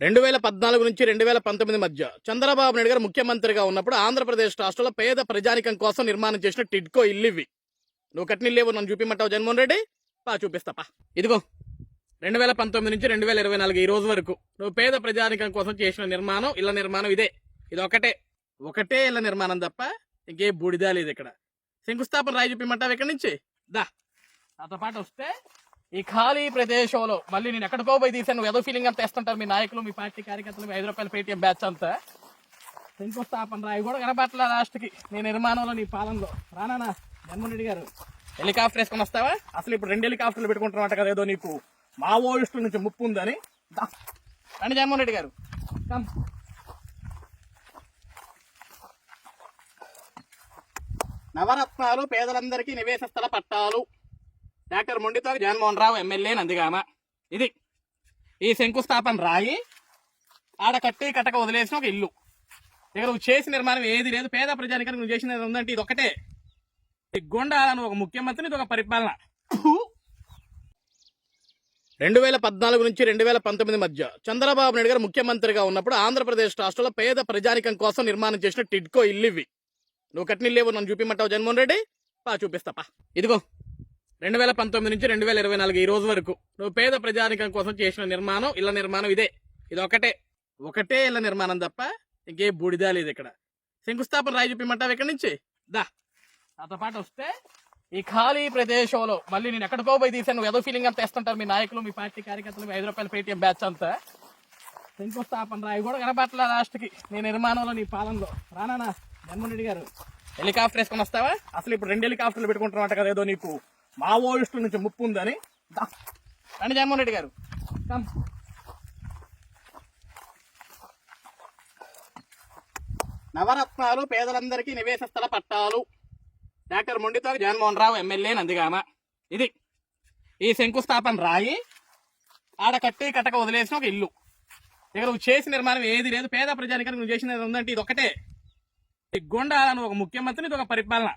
రెండు వేల పద్నాలుగు నుంచి రెండు వేల పంతొమ్మిది మధ్య చంద్రబాబు నాయుడు గారు ముఖ్యమంత్రిగా ఉన్నప్పుడు ఆంధ్రప్రదేశ్ రాష్ట్రంలో పేద ప్రజానికం కోసం నిర్మాణం చేసిన టిడ్కో ఇల్లు ఇవి. నువ్వు కట్టిన లేవు నన్ను చూపిమంటావు జగన్మోహన్ రెడ్డి? పా చూపిస్తాపా ఇదిగో రెండు వేల పంతొమ్మిది నుంచి రెండు వేల ఇరవై నాలుగు ఈ రోజు వరకు నువ్వు పేద ప్రజానికం కోసం చేసిన నిర్మాణం ఇళ్ళ నిర్మాణం ఇదే. ఇది ఒకటే ఒకటే ఇళ్ళ నిర్మాణం తప్ప ఇంకే బూడిదా లేదు ఇక్కడ. శంకుస్థాపన రాయి చూపిమంటావు ఇక్కడి నుంచి? దా. నాతో పాటు వస్తే ఈ ఖాళీ ప్రదేశంలో మళ్ళీ నేను ఎక్కడికో పోయి తీసాను ఏదో ఫీలింగ్ అంతా వేస్తుంటారు మీ నాయకులు మీ పార్టీ కార్యకర్తలు మీ ఐదు రూపాయల పేటీఎం బ్యాచ్ అంతా. శంకుస్థాపన రాయి కూడా కనపట్ల లాస్ట్కి. నీ నిర్మాణంలో నీ పాలనలో. రానా జన్మరెడ్డి గారు. హెలికాప్టర్ వేసుకొని వస్తావా? అసలు ఇప్పుడు రెండు హెలికాప్టర్లు పెట్టుకుంటున్నమాట కదా ఏదో నీకు. మావోయిస్టుల నుంచి ముప్పు ఉందని. రండి జగన్మోహన్ రెడ్డి గారు. కమ్. నవరత్నాలు పేదలందరికీ నివేశ స్థల పట్టాలు. Doctor Mondithoka Jaganmohan Rao MLA Nandigama. ఇది. ఈ శంకుస్థాపన రాయి ఆడ కట్టి కట్టక వదిలేసిన ఒక ఇల్లు. ఇక్కడ నువ్వు చేసిన నిర్మాణం ఏది లేదు. పేద ప్రజానికి నువ్వు చేసిన ఉందంటే ఇది ఒకటే. ఈ ఒక ముఖ్యమంత్రి ఇది ఒక పరిపాలన. రెండు వేల పద్నాలుగు నుంచి రెండు వేల పంతొమ్మిది మధ్య చంద్రబాబు నాయుడు గారు ముఖ్యమంత్రిగా ఉన్నప్పుడు ఆంధ్రప్రదేశ్ రాష్ట్రంలో పేద ప్రజానికం కోసం నిర్మాణం చేసిన టిడ్కో ఇల్లు ఇవి. నువ్వు కట్టిన లేవు నన్ను చూపిమంటావు జగన్మోహన్ రెడ్డి? పా చూపిస్తాపా ఇదిగో. రెండు వేల పంతొమ్మిది నుంచి రెండు వేల ఇరవై నాలుగు ఈ రోజు వరకు నువ్వు పేద ప్రజానికం కోసం చేసిన నిర్మాణం ఇళ్ళ నిర్మాణం ఇదే. ఇది ఒకటే. ఒకటే ఇళ్ళ నిర్మాణం తప్ప ఇంకే బూడిదా లేదు ఇక్కడ. శంకుస్థాపన రాయి చూపిమంటావు ఇక్కడ నుంచి? దా. నాతో పాటు వస్తే ఈ ఖాళీ ప్రదేశంలో మళ్ళీ నేను ఎక్కడికో పోయి తీసాను ఏదో ఫీలింగ్ అంతా వేస్తుంటారు మీ నాయకులు మీ పార్టీ కార్యకర్తలు ఐదు రూపాయల పేటీఎం బ్యాచ్ అంతా. శంకుస్థాపన రాయి కూడా కనపట్ల లాస్ట్కి. నీ నిర్మాణంలో నీ పాలనలో. రానా జగన్మోహన్ రెడ్డి గారు హెలికాప్టర్ వేసుకొని వస్తావా? అసలు ఇప్పుడు రెండు హెలికాప్టర్లు పెట్టుకుంటున్నమాట కదా ఏదో నీకు. మావోయిస్టు నుంచి ముప్పు ఉందని రండి జగన్మోహన్ రెడ్డి గారు. నవరత్నాలు పేదలందరికీ నివేశ స్థల పట్టాలు. Doctor Mondithoka Jaganmohan Rao MLA Nandigama. ఇది. ఈ శంకుస్థాపన రాయి ఆడ కట్టి కట్టక వదిలేసిన ఒక ఇల్లు. ఇక్కడ నువ్వు చేసిన నిర్మాణం ఏది లేదు. పేద ప్రజానికానికి నువ్వు చేసిన ఉందంటే ఇది ఒకటే ఈ గొండ ఒక ముఖ్యమంత్రి ఇది ఒక పరిపాలన.